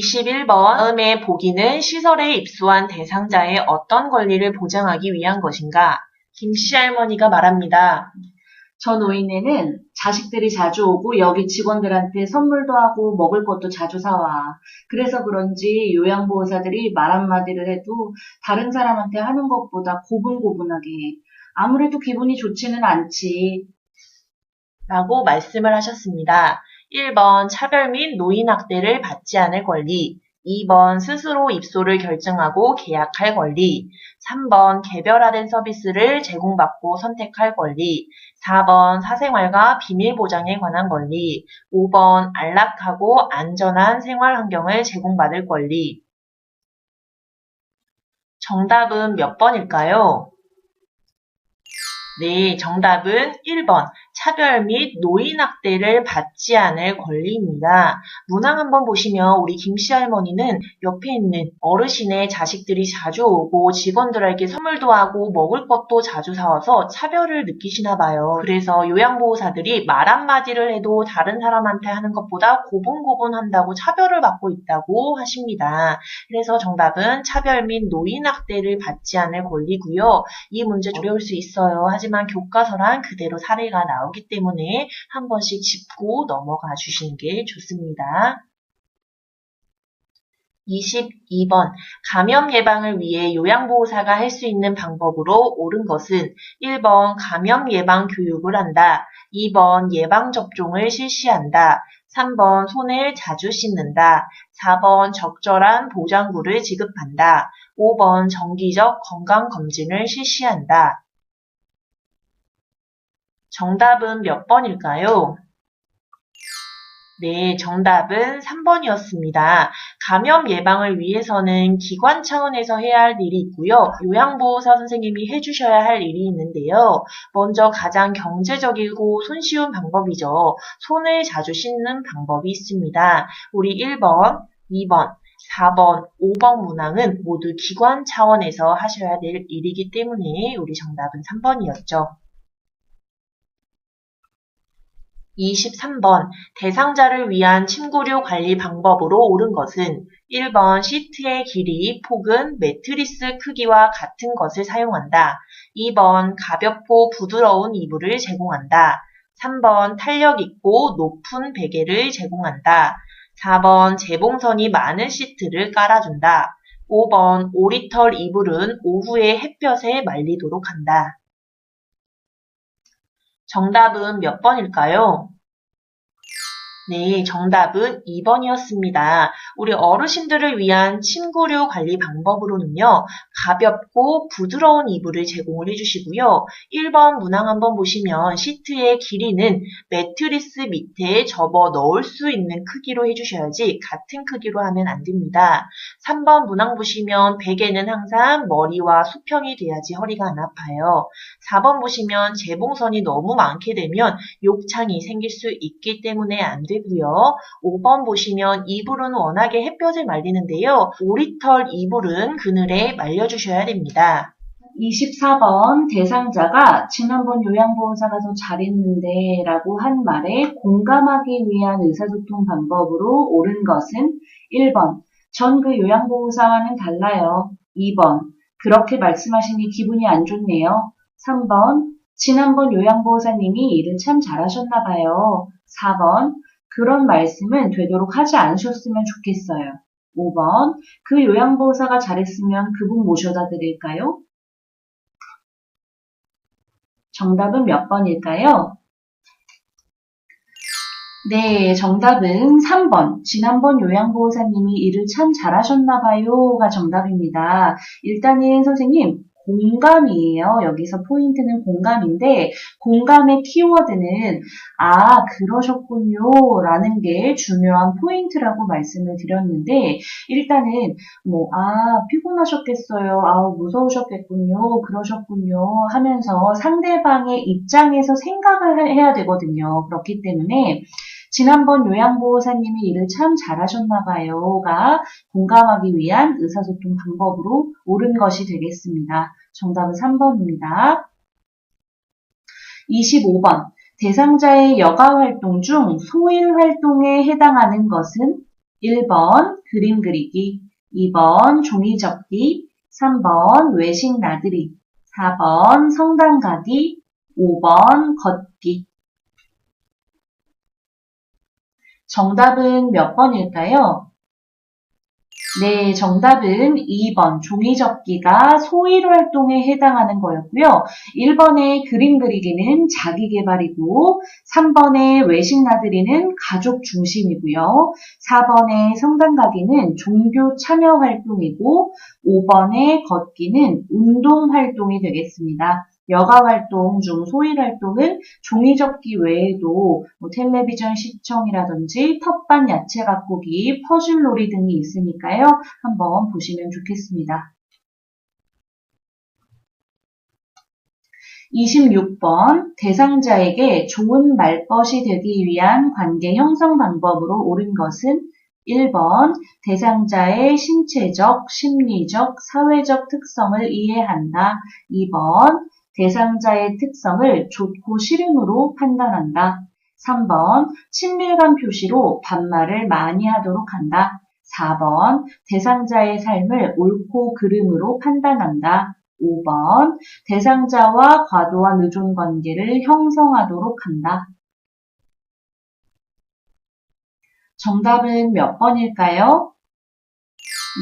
21번 다음의 보기는 시설에 입소한 대상자의 어떤 권리를 보장하기 위한 것인가? 김씨 할머니가 말합니다. 저 노인네는 자식들이 자주 오고 여기 직원들한테 선물도 하고 먹을 것도 자주 사와. 그래서 그런지 요양보호사들이 말 한마디를 해도 다른 사람한테 하는 것보다 고분고분하게 해. 아무래도 기분이 좋지는 않지. 라고 말씀을 하셨습니다. 1번 차별 및 노인학대를 받지 않을 권리 2번 스스로 입소를 결정하고 계약할 권리 3번 개별화된 서비스를 제공받고 선택할 권리 4번 사생활과 비밀 보장에 관한 권리 5번 안락하고 안전한 생활 환경을 제공받을 권리 정답은 몇 번일까요? 네, 정답은 1번. 차별 및 노인학대를 받지 않을 권리입니다. 문항 한번 보시면 우리 김씨 할머니는 옆에 있는 어르신의 자식들이 자주 오고 직원들에게 선물도 하고 먹을 것도 자주 사와서 차별을 느끼시나 봐요. 그래서 요양보호사들이 말 한마디를 해도 다른 사람한테 하는 것보다 고분고분 한다고 차별을 받고 있다고 하십니다. 그래서 정답은 차별 및 노인학대를 받지 않을 권리고요. 이 문제 어려울 수 있어요. 하지만 교과서랑 그대로 사례가 나오 기 때문에 한 번씩 짚고 넘어가 주시는 게 좋습니다. 22번 감염 예방을 위해 요양보호사가 할 수 있는 방법으로 옳은 것은 1번 감염 예방 교육을 한다. 2번 예방접종을 실시한다. 3번 손을 자주 씻는다. 4번 적절한 보장구를 지급한다. 5번 정기적 건강검진을 실시한다. 정답은 몇 번일까요? 네, 정답은 3번이었습니다. 감염 예방을 위해서는 기관 차원에서 해야 할 일이 있고요. 요양보호사 선생님이 해주셔야 할 일이 있는데요. 먼저 가장 경제적이고 손쉬운 방법이죠. 손을 자주 씻는 방법이 있습니다. 우리 1번, 2번, 4번, 5번 문항은 모두 기관 차원에서 하셔야 될 일이기 때문에 우리 정답은 3번이었죠. 23번 대상자를 위한 침구류 관리 방법으로 옳은 것은 1번 시트의 길이, 폭은 매트리스 크기와 같은 것을 사용한다. 2번 가볍고 부드러운 이불을 제공한다. 3번 탄력 있고 높은 베개를 제공한다. 4번 재봉선이 많은 시트를 깔아준다. 5번 오리털 이불은 오후에 햇볕에 말리도록 한다. 정답은 몇 번일까요? 네, 정답은 2번이었습니다. 우리 어르신들을 위한 침구류 관리 방법으로는요, 가볍고 부드러운 이불을 제공을 해주시고요. 1번 문항 한번 보시면 시트의 길이는 매트리스 밑에 접어 넣을 수 있는 크기로 해주셔야지 같은 크기로 하면 안 됩니다. 3번 문항 보시면 베개는 항상 머리와 수평이 돼야지 허리가 안 아파요. 4번 보시면 재봉선이 너무 많게 되면 욕창이 생길 수 있기 때문에 안 되고요. 5번 보시면 이불은 워낙에 햇볕을 말리는데요. 오리털 이불은 그늘에 말려 주셔야 됩니다. 24번 대상자가 지난번 요양보호사가 더 잘했는데 라고 한 말에 공감하기 위한 의사소통 방법으로 옳은 것은 1번 전 그 요양보호사와는 달라요. 2번 그렇게 말씀하시니 기분이 안 좋네요. 3번 지난번 요양보호사님이 일을 참 잘하셨나 봐요. 4번 그런 말씀은 되도록 하지 않으셨으면 좋겠어요. 5번 그 요양보호사가 잘했으면 그분 모셔다 드릴까요? 정답은 몇 번일까요? 네, 정답은 3번. 지난번 요양보호사님이 일을 참 잘하셨나봐요가 정답입니다. 일단은 선생님, 공감이에요. 여기서 포인트는 공감인데, 공감의 키워드는, 아, 그러셨군요. 라는 게 중요한 포인트라고 말씀을 드렸는데, 일단은, 뭐, 아, 피곤하셨겠어요. 아, 무서우셨겠군요. 그러셨군요. 하면서 상대방의 입장에서 생각을 해야 되거든요. 그렇기 때문에, 지난번 요양보호사님이 일을 참 잘하셨나봐요가 공감하기 위한 의사소통 방법으로 옳은 것이 되겠습니다. 정답은 3번입니다. 25번. 대상자의 여가 활동 중 소일 활동에 해당하는 것은 1번 그림 그리기, 2번 종이 접기, 3번 외식 나들이, 4번 성당 가기, 5번 걷기. 정답은 몇 번일까요? 네, 정답은 2번 종이 접기가 소일 활동에 해당하는 거였고요. 1번의 그림 그리기는 자기 개발이고 3번의 외식 나들이는 가족 중심이고요. 4번의 성당 가기는 종교 참여 활동이고 5번의 걷기는 운동 활동이 되겠습니다. 여가 활동 중 소일 활동은 종이 접기 외에도 뭐 텔레비전 시청이라든지 텃밭 야채 가꾸기, 퍼즐 놀이 등이 있으니까요. 한번 보시면 좋겠습니다. 26번 대상자에게 좋은 말벗이 되기 위한 관계 형성 방법으로 옳은 것은 1번 대상자의 신체적, 심리적, 사회적 특성을 이해한다. 2번 대상자의 특성을 좋고 싫음으로 판단한다. 3번 친밀감 표시로 반말을 많이 하도록 한다. 4번 대상자의 삶을 옳고 그름으로 판단한다. 5번 대상자와 과도한 의존 관계를 형성하도록 한다. 정답은 몇 번일까요?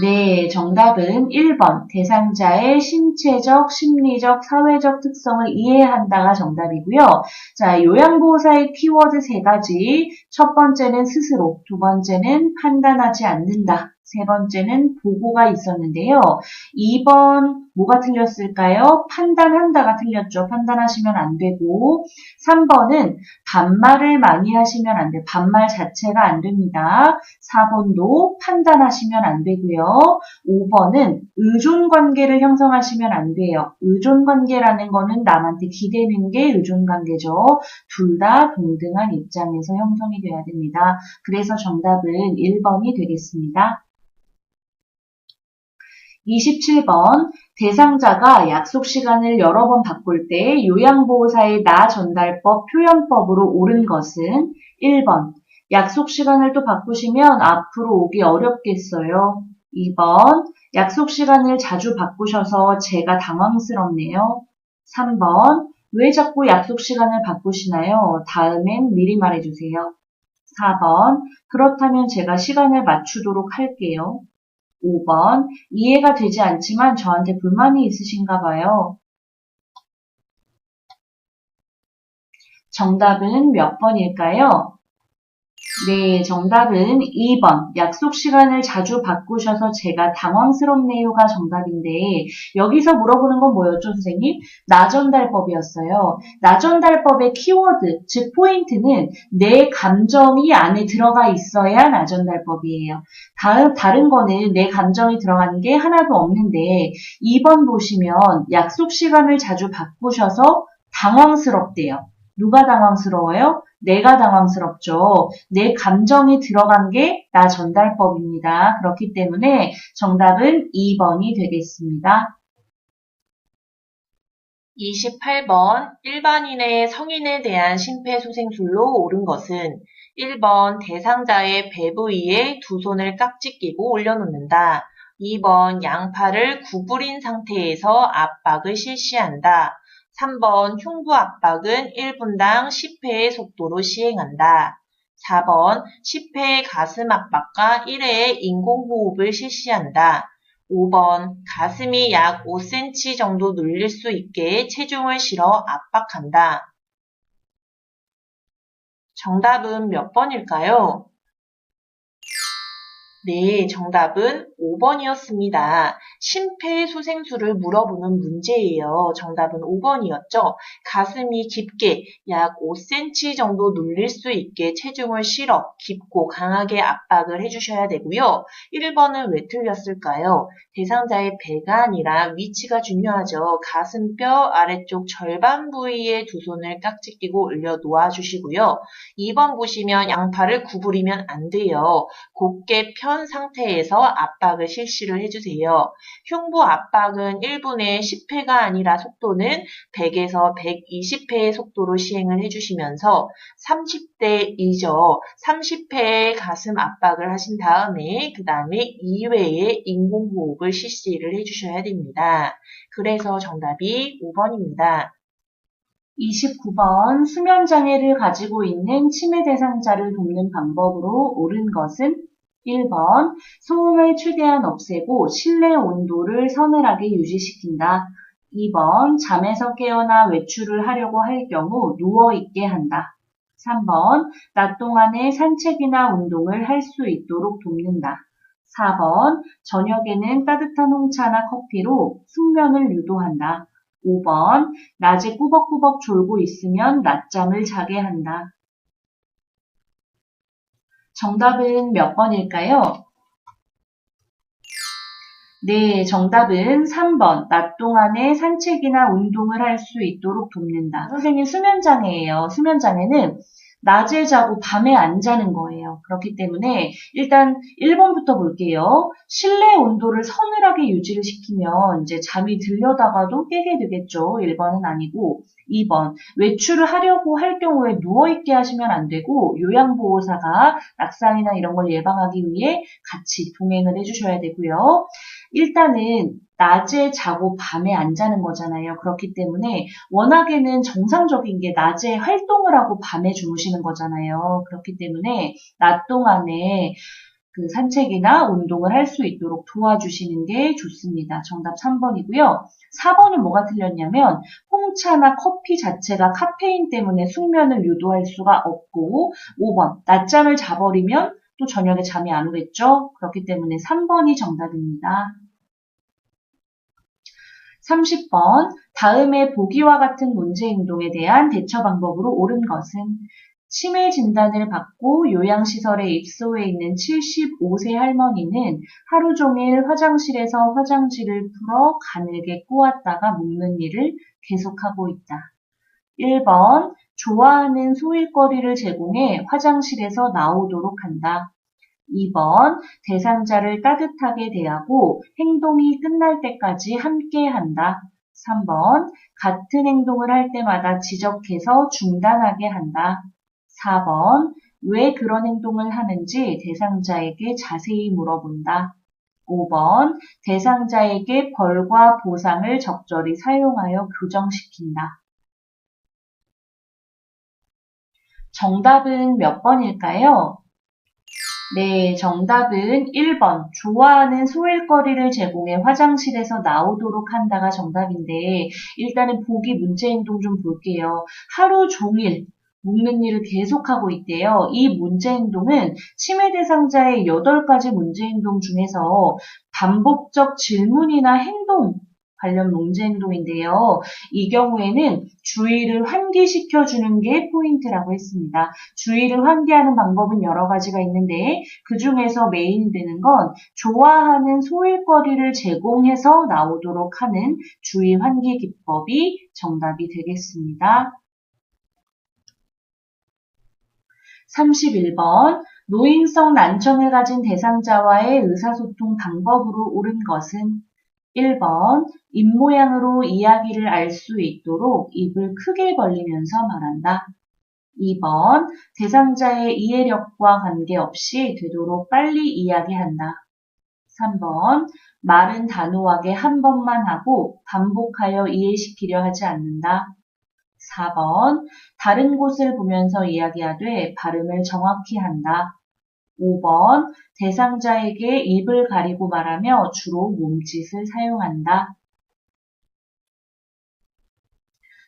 네, 정답은 1번. 대상자의 신체적, 심리적, 사회적 특성을 이해한다가 정답이고요. 자, 요양보호사의 키워드 세 가지. 첫 번째는 스스로, 두 번째는 판단하지 않는다. 세 번째는 보고가 있었는데요. 2번 뭐가 틀렸을까요? 판단한다가 틀렸죠. 판단하시면 안 되고 3번은 반말을 많이 하시면 안 돼. 반말 자체가 안 됩니다. 4번도 판단하시면 안 되고요. 5번은 의존 관계를 형성하시면 안 돼요. 의존 관계라는 거는 남한테 기대는 게 의존 관계죠. 둘 다 동등한 입장에서 형성이 돼야 됩니다. 그래서 정답은 1번이 되겠습니다. 27번 대상자가 약속 시간을 여러 번 바꿀 때 요양보호사의 나 전달법 표현법으로 옳은 것은 1번 약속 시간을 또 바꾸시면 앞으로 오기 어렵겠어요. 2번 약속 시간을 자주 바꾸셔서 제가 당황스럽네요. 3번 왜 자꾸 약속 시간을 바꾸시나요? 다음엔 미리 말해주세요. 4번 그렇다면 제가 시간을 맞추도록 할게요. 5번 이해가 되지 않지만 저한테 불만이 있으신가 봐요. 정답은 몇 번일까요? 네, 정답은 2번. 약속 시간을 자주 바꾸셔서 제가 당황스럽네요가 정답인데, 여기서 물어보는 건 뭐였죠, 선생님? 나전달법이었어요. 나전달법의 키워드, 즉 포인트는 내 감정이 안에 들어가 있어야 나전달법이에요. 다른, 다른 거는 내 감정이 들어가는 게 하나도 없는데, 2번 보시면 약속 시간을 자주 바꾸셔서 당황스럽대요. 누가 당황스러워요? 내가 당황스럽죠. 내 감정이 들어간 게 나 전달법입니다. 그렇기 때문에 정답은 2번이 되겠습니다. 28번 일반인의 성인에 대한 심폐소생술로 옳은 것은 1번 대상자의 배 부위에 두 손을 깍지 끼고 올려놓는다. 2번 양팔을 구부린 상태에서 압박을 실시한다. 3번 흉부 압박은 1분당 10회의 속도로 시행한다. 4번 10회의 가슴 압박과 1회의 인공호흡을 실시한다. 5번 가슴이 약 5cm 정도 눌릴 수 있게 체중을 실어 압박한다. 정답은 몇 번일까요? 네, 정답은 5번이었습니다. 심폐소생술을 물어보는 문제예요. 정답은 5번이었죠. 가슴이 깊게 약 5cm 정도 눌릴 수 있게 체중을 실어 깊고 강하게 압박을 해주셔야 되고요. 1번은 왜 틀렸을까요? 대상자의 배가 아니라 위치가 중요하죠. 가슴뼈 아래쪽 절반 부위에 두 손을 깍지 끼고 올려 놓아주시고요. 2번 보시면 양팔을 구부리면 안 돼요. 곧게 편 상태에서 압박을 실시를 해주세요. 흉부 압박은 1분에 10회가 아니라 속도는 100에서 120회의 속도로 시행을 해주시면서 30대 이죠. 30회의 가슴 압박을 하신 다음에 그 다음에 2회의 인공호흡을 실시를 해주셔야 됩니다. 그래서 정답이 5번입니다. 29번 수면장애를 가지고 있는 치매 대상자를 돕는 방법으로 옳은 것은 1번 소음을 최대한 없애고 실내 온도를 서늘하게 유지시킨다. 2번 잠에서 깨어나 외출을 하려고 할 경우 누워있게 한다. 3번 낮 동안에 산책이나 운동을 할 수 있도록 돕는다. 4번 저녁에는 따뜻한 홍차나 커피로 숙면을 유도한다. 5번 낮에 꾸벅꾸벅 졸고 있으면 낮잠을 자게 한다. 정답은 몇 번일까요? 네, 정답은 3번. 낮 동안에 산책이나 운동을 할 수 있도록 돕는다. 선생님 수면장애예요. 수면장애는 낮에 자고 밤에 안 자는 거예요. 그렇기 때문에 일단 1번부터 볼게요. 실내 온도를 서늘하게 유지를 시키면 이제 잠이 들려다가도 깨게 되겠죠. 1번은 아니고 2번 외출을 하려고 할 경우에 누워있게 하시면 안 되고 요양보호사가 낙상이나 이런 걸 예방하기 위해 같이 동행을 해주셔야 되고요. 일단은 낮에 자고 밤에 안 자는 거잖아요. 그렇기 때문에 워낙에는 정상적인 게 낮에 활동을 하고 밤에 주무시는 거잖아요. 그렇기 때문에 낮 동안에 그 산책이나 운동을 할 수 있도록 도와주시는 게 좋습니다. 정답 3번이고요. 4번은 뭐가 틀렸냐면 홍차나 커피 자체가 카페인 때문에 숙면을 유도할 수가 없고 5번 낮잠을 자버리면 또 저녁에 잠이 안 오겠죠? 그렇기 때문에 3번이 정답입니다. 30번 다음에 보기와 같은 문제 행동에 대한 대처 방법으로 옳은 것은 치매 진단을 받고 요양시설에 입소해 있는 75세 할머니는 하루 종일 화장실에서 화장지를 풀어 가늘게 꼬았다가 묶는 일을 계속하고 있다. 1번 좋아하는 소일거리를 제공해 화장실에서 나오도록 한다. 2번 대상자를 따뜻하게 대하고 행동이 끝날 때까지 함께 한다. 3번 같은 행동을 할 때마다 지적해서 중단하게 한다. 4번 왜 그런 행동을 하는지 대상자에게 자세히 물어본다. 5번 대상자에게 벌과 보상을 적절히 사용하여 교정시킨다. 정답은 몇 번일까요? 네, 정답은 1번. 좋아하는 소일거리를 제공해 화장실에서 나오도록 한다가 정답인데, 일단은 보기 문제 행동 좀 볼게요. 하루 종일 묶는 일을 계속하고 있대요. 이 문제 행동은 치매 대상자의 8가지 문제 행동 중에서 반복적 질문이나 행동 관련 문제 행동인데요. 이 경우에는 주의를 환기시켜 주는 게 포인트라고 했습니다. 주의를 환기하는 방법은 여러 가지가 있는데 그 중에서 메인 되는 건 좋아하는 소일거리를 제공해서 나오도록 하는 주의 환기 기법이 정답이 되겠습니다. 31번 노인성 난청을 가진 대상자와의 의사소통 방법으로 옳은 것은 1번 입모양으로 이야기를 알 수 있도록 입을 크게 벌리면서 말한다. 2번 대상자의 이해력과 관계없이 되도록 빨리 이야기한다. 3번 말은 단호하게 한 번만 하고 반복하여 이해시키려 하지 않는다. 4번 다른 곳을 보면서 이야기하되 발음을 정확히 한다. 5번 대상자에게 입을 가리고 말하며 주로 몸짓을 사용한다.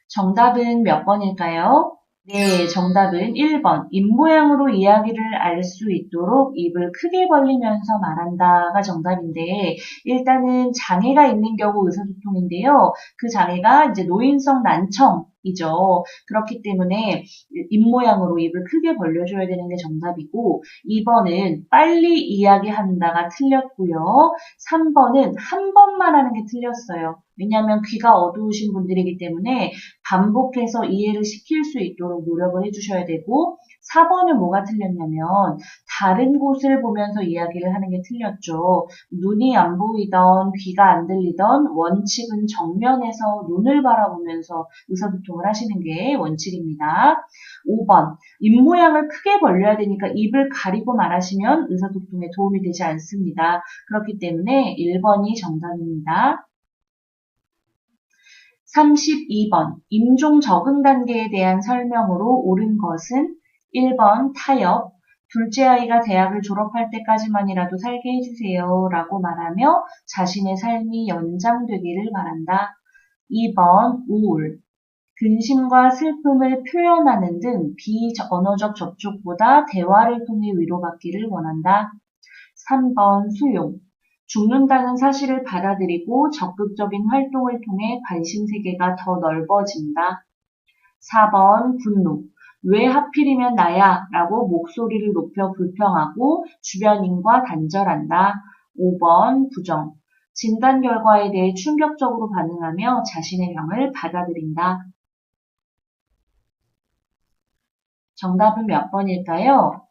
정답은 몇 번일까요? 네, 정답은 1번. 입모양으로 이야기를 알 수 있도록 입을 크게 벌리면서 말한다가 정답인데, 일단은 장애가 있는 경우 의사소통인데요. 그 장애가 이제 노인성 난청, 이죠. 그렇기 때문에 입모양으로 입을 크게 벌려줘야 되는 게 정답이고 2번은 빨리 이야기한다가 틀렸고요. 3번은 한 번만 하는 게 틀렸어요. 왜냐하면 귀가 어두우신 분들이기 때문에 반복해서 이해를 시킬 수 있도록 노력을 해주셔야 되고 4번은 뭐가 틀렸냐면 다른 곳을 보면서 이야기를 하는 게 틀렸죠. 눈이 안 보이던 귀가 안 들리던 원칙은 정면에서 눈을 바라보면서 의사소통을 하시는 게 원칙입니다. 5번 입모양을 크게 벌려야 되니까 입을 가리고 말하시면 의사소통에 도움이 되지 않습니다. 그렇기 때문에 1번이 정답입니다. 32번 임종 적응 단계에 대한 설명으로 옳은 것은 1번 타협, 둘째 아이가 대학을 졸업할 때까지만이라도 살게 해주세요 라고 말하며 자신의 삶이 연장되기를 바란다. 2번 우울, 근심과 슬픔을 표현하는 등 비언어적 접촉보다 대화를 통해 위로받기를 원한다. 3번 수용, 죽는다는 사실을 받아들이고 적극적인 활동을 통해 관심 세계가 더 넓어진다. 4번 분노. 왜 하필이면 나야? 라고 목소리를 높여 불평하고 주변인과 단절한다. 5번 부정. 진단 결과에 대해 충격적으로 반응하며 자신의 병을 받아들인다. 정답은 몇 번일까요?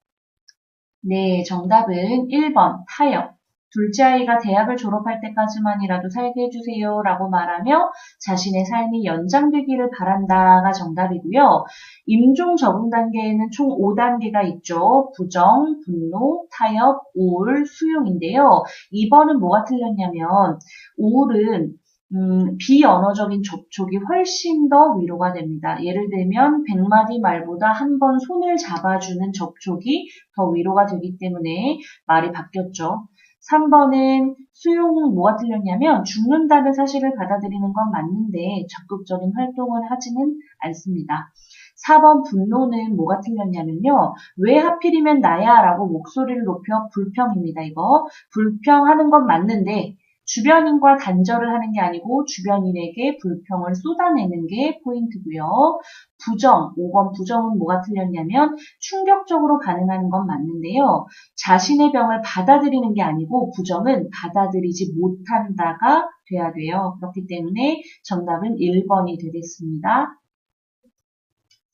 네, 정답은 1번 타협. 둘째 아이가 대학을 졸업할 때까지만이라도 살게 해주세요 라고 말하며 자신의 삶이 연장되기를 바란다가 정답이고요. 임종 적응 단계에는 총 5단계가 있죠. 부정, 분노, 타협, 우울, 수용인데요. 2번은 뭐가 틀렸냐면 우울은 음, 비언어적인 접촉이 훨씬 더 위로가 됩니다. 예를 들면 100마디 말보다 한 번 손을 잡아주는 접촉이 더 위로가 되기 때문에 말이 바뀌었죠. 3번은 수용은 뭐가 틀렸냐면 죽는다는 사실을 받아들이는 건 맞는데 적극적인 활동을 하지는 않습니다. 4번 분노는 뭐가 틀렸냐면요. 왜 하필이면 나야 라고 목소리를 높여 불평입니다. 이거 불평하는 건 맞는데 주변인과 단절을 하는 게 아니고 주변인에게 불평을 쏟아내는 게 포인트고요. 부정, 5번 부정은 뭐가 틀렸냐면 충격적으로 반응하는 건 맞는데요. 자신의 병을 받아들이는 게 아니고 부정은 받아들이지 못한다가 돼야 돼요. 그렇기 때문에 정답은 1번이 되겠습니다.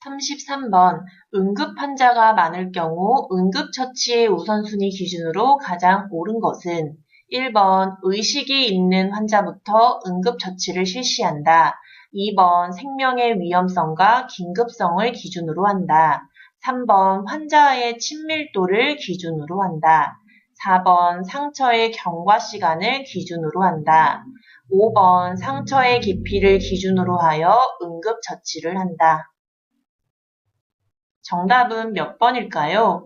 33번 응급 환자가 많을 경우 응급처치의 우선순위 기준으로 가장 옳은 것은 1번 의식이 있는 환자부터 응급처치를 실시한다. 2번 생명의 위험성과 긴급성을 기준으로 한다. 3번 환자의 친밀도를 기준으로 한다. 4번 상처의 경과 시간을 기준으로 한다. 5번 상처의 깊이를 기준으로 하여 응급처치를 한다. 정답은 몇 번일까요?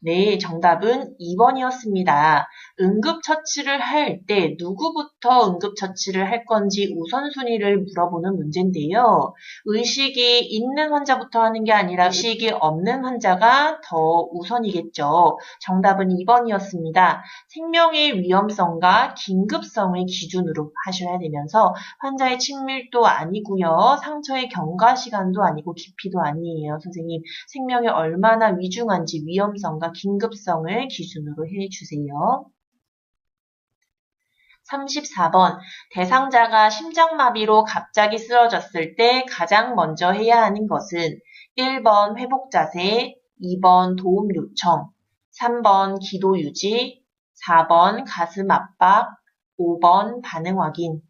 네, 정답은 2번이었습니다. 응급처치를 할 때 누구부터 응급처치를 할 건지 우선순위를 물어보는 문제인데요. 의식이 있는 환자부터 하는 게 아니라 의식이 없는 환자가 더 우선이겠죠. 정답은 2번이었습니다. 생명의 위험성과 긴급성을 기준으로 하셔야 되면서 환자의 친밀도 아니고요. 상처의 경과 시간도 아니고 깊이도 아니에요. 선생님, 생명이 얼마나 위중한지 위험성과 긴급성을 기준으로 해주세요. 34번 대상자가 심장마비로 갑자기 쓰러졌을 때 가장 먼저 해야 하는 것은 1번 회복 자세, 2번 도움 요청, 3번 기도 유지, 4번 가슴 압박, 5번 반응 확인.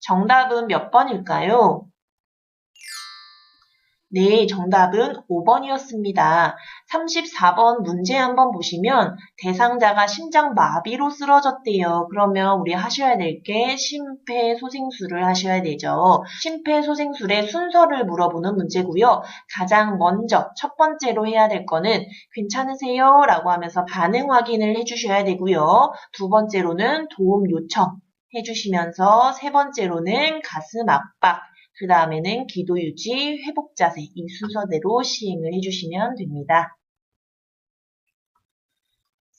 정답은 몇 번일까요? 네, 정답은 5번이었습니다. 34번 문제 한번 보시면 대상자가 심장마비로 쓰러졌대요. 그러면 우리 하셔야 될 게 심폐소생술을 하셔야 되죠. 심폐소생술의 순서를 물어보는 문제고요. 가장 먼저 첫 번째로 해야 될 거는 괜찮으세요? 라고 하면서 반응 확인을 해주셔야 되고요. 두 번째로는 도움 요청 해주시면서 세 번째로는 가슴 압박 그 다음에는 기도 유지, 회복 자세 이 순서대로 시행을 해주시면 됩니다.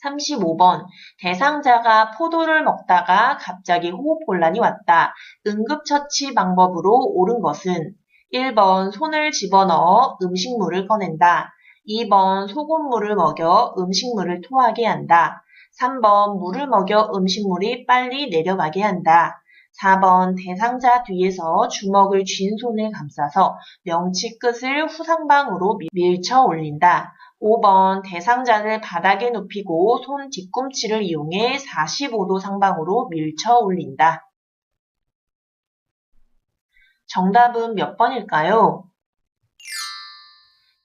35번 대상자가 포도를 먹다가 갑자기 호흡곤란이 왔다. 응급처치 방법으로 옳은 것은 1번 손을 집어넣어 음식물을 꺼낸다. 2번 소금물을 먹여 음식물을 토하게 한다. 3번 물을 먹여 음식물이 빨리 내려가게 한다. 4번 대상자 뒤에서 주먹을 쥔 손을 감싸서 명치 끝을 후상방으로 밀- 밀쳐 올린다. 5번 대상자를 바닥에 눕히고 손 뒤꿈치를 이용해 45도 상방으로 밀쳐 올린다. 정답은 몇 번일까요?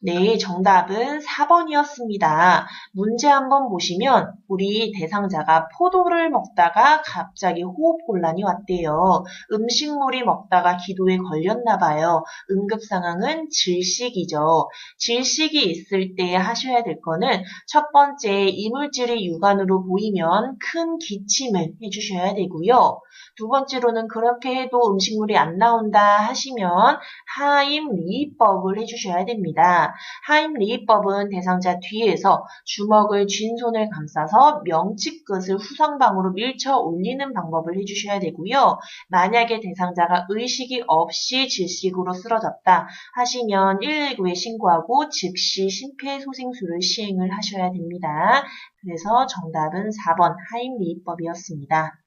네, 정답은 4번이었습니다. 문제 한번 보시면 우리 대상자가 포도를 먹다가 갑자기 호흡 곤란이 왔대요. 음식물이 먹다가 기도에 걸렸나 봐요. 응급 상황은 질식이죠. 질식이 있을 때 하셔야 될 거는 첫 번째 이물질이 육안으로 보이면 큰 기침을 해주셔야 되고요. 두 번째로는 그렇게 해도 음식물이 안 나온다 하시면 하임 리법을 해주셔야 됩니다. 하임 리법은 대상자 뒤에서 주먹을 쥔 손을 감싸서 명치 끝을 후상방으로 밀쳐 올리는 방법을 해주셔야 되고요. 만약에 대상자가 의식이 없이 질식으로 쓰러졌다 하시면 119에 신고하고 즉시 심폐소생술을 시행을 하셔야 됩니다. 그래서 정답은 4번 하임 리법이었습니다.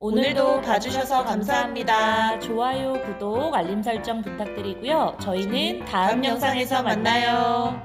오늘도 봐주셔서 감사합니다. 좋아요, 구독, 알림 설정 부탁드리고요. 저희는 다음 영상에서 만나요.